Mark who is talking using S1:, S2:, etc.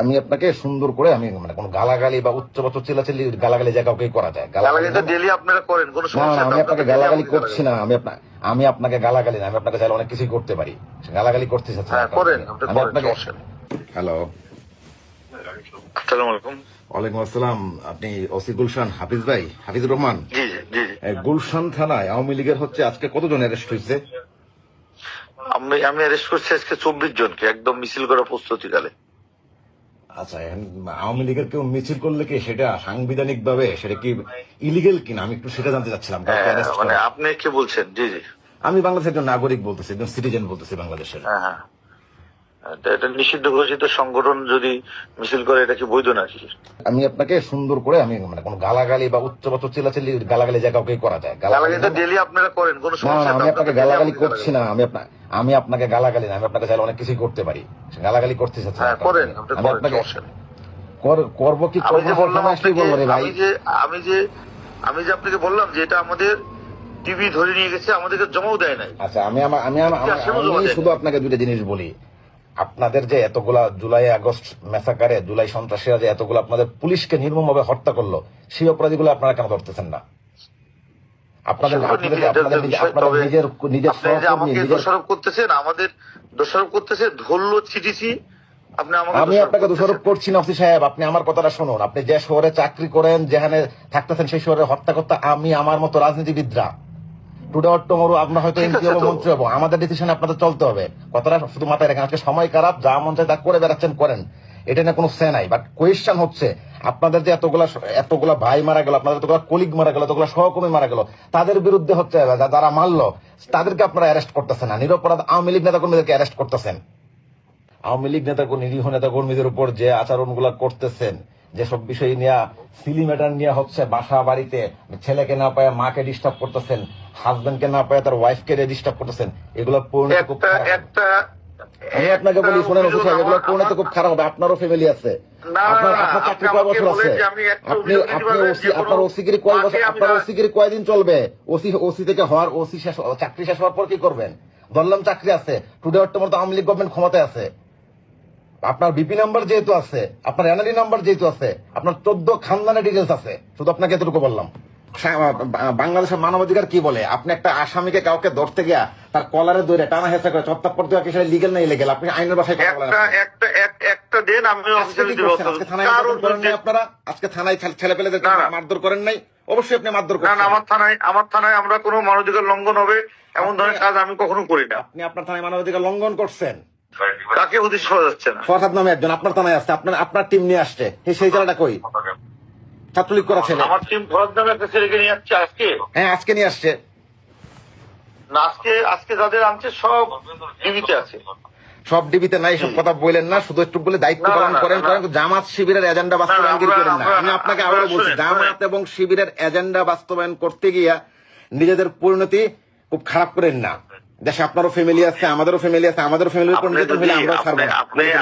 S1: আমি আপনাকে সুন্দর করে আমি মানে কোনো গালাগালি বা উচ্চ বচ্চ চিল্লাচিল্লি গালাগালি যা কাউকে করা যায় গালাগালি
S2: গালাগালিটা আপনারা করেন কোনো সমস্যা
S1: না, আমি আপনাকে গালাগালি করছি না আমি আপনার আমি আপনাকে গালাগালি না আমি আপনাকে চাইলে অনেক কিছুই করতে পারি। গালাগালি করতে চাচ্ছি
S2: হ্যাঁ করেন আপনি
S1: আপনাকে হ্যালো।
S2: আসসালামু আলাইকুম।
S1: ওয়ালাইকুম আসসালাম আপনি ওসি গুলশান হাফিজ ভাই হাফিজুর রহমান। গুলশান থানায় আওয়ামী লীগের হচ্ছে আজকে কতজন অ্যারেস্ট হয়েছে?
S2: আমি আমি অ্যারেস্ট করছি আজকে চব্বিশ জনকে একদম মিছিল করার প্রস্তুতিকালে।
S1: আচ্ছা এখন আওয়ামী লীগের কেউ মিছিল করলে কি সেটা সাংবিধানিক ভাবে সেটা কি ইলিগেল কিনা? আমি একটু সেটা জানতে চাচ্ছিলাম
S2: হ্যাঁ, মানে আপনি কি বলছেন? জি জি।
S1: আমি বাংলাদেশের একজন নাগরিক বলতেছি একজন সিটিজেন বলতেছি বাংলাদেশের।
S2: হ্যাঁ হ্যাঁ। এটা- নিষিদ্ধ ঘোষিত সংগঠন যদি মিছিল করে এটা কি বৈধ নাকি?
S1: আমি আপনাকে সুন্দর করে আমি মানে কোনো গালাগালি বা উচ্চ বচ্চ চিল্লাচিল্লি গালাগালি যা কাউকে করা যায়।
S2: গালাগালিটা ডেলি আপনারা করেন কোনো সমস্যা
S1: না আমি আপনাকে গালাগালি করছি না আমি আপনার আমি আপনাকে গালাগালি না আমি আপনাকে চাইলে অনেক কিছুই করতে পারি। গালাগালি করতে চাচ্ছি
S2: হ্যাঁ করেন আপনি
S1: আপনাকে করব কি করব
S2: বললাম আপনাকে
S1: বলব রে ভাই।
S2: আমি যে আমি যে আমি যে আপনাকে বললাম যে এটা আমাদের টিভি ধরে নিয়ে গেছে আমাদেরকে জমাও দেয় নাই।
S1: আচ্ছা আমি আমি
S2: আসলে
S1: আমি শুধু আপনাকে দুটো জিনিস বলি। আপনাদের যে এতগুলা জুলাই আগস্ট মেসাকারে জুলাই সন্ত্রাসীরা যে এতগুলো আপনাদের পুলিশকে নির্মমভাবে হত্যা করল সেই অপরাধীগুলো আপনারা কেন ধরতেছেন না আপনাদের আপনাদের নিজের নিজের
S2: দোষারোপ করতেছেন আমাদের দোষারোপ করতেছে ধরলো চিঠিছি আপনি আমাকে
S1: আমি আপনাকে দোষারোপ
S2: করতেছেন।
S1: করছি না অফিস সাহেব আপনি আমার কথাটা শুনুন আপনি যে শহরে চাকরি করেন যেখানে থাকতেছেন সেই শহরে হত্যা করতে আমি আমার মতো রাজনীতিবিদরা টুডে অর টুমোরো আপনার হয়তো এমপি হব মন্ত্রী হব। আমাদের ডিসিশন আপনাদের চলতে হবে। কথাটা শুধু মাথায় রাখেন। আজকে সময় খারাপ যা মন চায় তা করে বেড়াচ্ছেন করেন। এটা নিয়ে কোনো সে নাই। বাট কোয়েশ্চেন হচ্ছে আপনাদের যে এতগুলা এতগুলা ভাই মারা গেল আপনাদের এতগুলা কলিগ মারা গেল এতগুলা সহকর্মী মারা গেল তাদের বিরুদ্ধে হচ্ছে যারা মারলো তাদেরকে আপনারা অ্যারেস্ট করতেছেন না। নিরপরাধ আওয়ামী লীগ নেতা কর্মীদেরকে অ্যারেস্ট করতেছেন। আওয়ামী লীগ নেতা নিরীহ নেতা কর্মীদের উপর যে আচরণগুলো করতেছেন যেসব বিষয় নিয়ে সিলিমেটার নিয়ে হচ্ছে বাসা বাড়িতে ছেলেকে না পায় মাকে ডিস্টার্ব করতেছেন হাজবেন্ডকে না পায় তার ওয়াইফকে ডিস্টার্ব করতেছেন এগুলো
S2: একটা
S1: আমি আপনাকে বলি শুনেন অফিসার এগুলো পরিণতি খুব খারাপ হবে আপনারও ফ্যামিলি আছে। আপনার আপনার চাকরি কয় বছর আছে?
S2: বলেন যে আমি একটা
S1: আপনি আপনি ওসি আপনার ওসিগিরি কয় বছর আপনার ওসিগিরি কয়দিন চলবে? ওসি ওসি থেকে হওয়ার ওসি শেষ চাকরি শেষ হওয়ার পর কি করবেন? ধরলাম চাকরি আছে টুডে অর্থমত আওয়ামী লীগ গভর্নমেন্ট ক্ষমতায় আছে। আপনার বিপি নাম্বার যেহেতু আছে আপনার এনআরই নাম্বার যেহেতু আছে আপনার চোদ্দ খানদানের ডিটেলস আছে। শুধু আপনাকে এতটুকু বললাম। বাংলাদেশের মানবাধিকার কি বলে? আপনি একটা আসামিকে কাউকে ধরতে গিয়া তার কলারে ধরে টানা হেঁচা করে চত্তাপ্পর দেওয়া কি সেটা লিগেল না ইলিগেল আপনি আইনের বাসায় কথা বলেন
S2: একটা একটা আমি
S1: করেন আপনারা? আজকে থানায় ছেলে
S2: না।
S1: মারধর করেন নাই? অবশ্যই আপনি মারধর
S2: না
S1: করছেন।
S2: না আমার থানায় আমার থানায় আমরা কোনো মানবাধিকার লঙ্ঘন হবে এমন ধরনের কাজ আমি কখনো করি না।
S1: আপনি আপনার থানায় মানবাধিকার লঙ্ঘন করছেন?
S2: কাকে উদ্দেশ্য করা যাচ্ছে না?
S1: ফরহাদ নামে একজন আপনার থানায় আসছে আপনার আপনার টিম নিয়ে আসছে। সেই জায়গাটা কই? ছাত্রলীগ করা ছেলে।
S2: আমার টিম ফরাদ নামে একটা ছেলেকে নিয়ে যাচ্ছে আজকে।
S1: হ্যাঁ আজকে নিয়ে আসছে।
S2: না আজকে আজকে যাদের আনছে সব টিভিতে আছে।
S1: সব ডিবিতে নাই সব কথা বললেন না শুধু একটু বলে দায়িত্ব পালন করেন
S2: না,
S1: করেন জামাত শিবিরের এজেন্ডা বাস্তবায়নগিরি
S2: আমরা-
S1: করেন না। আমি আপনাকে আবারও বলছি জামাত এবং শিবিরের এজেন্ডা বাস্তবায়ন করতে গিয়া নিজেদের পরিণতি খুব খারাপ করেন না। দেশে আপনারও ফ্যামিলি আছে আমাদেরও ফ্যামিলি আছে আমাদেরও ফ্যামিলির
S2: উপর
S1: নির্যাতন হলে আমরা ছাড়বো।
S2: আপনি- আপনি-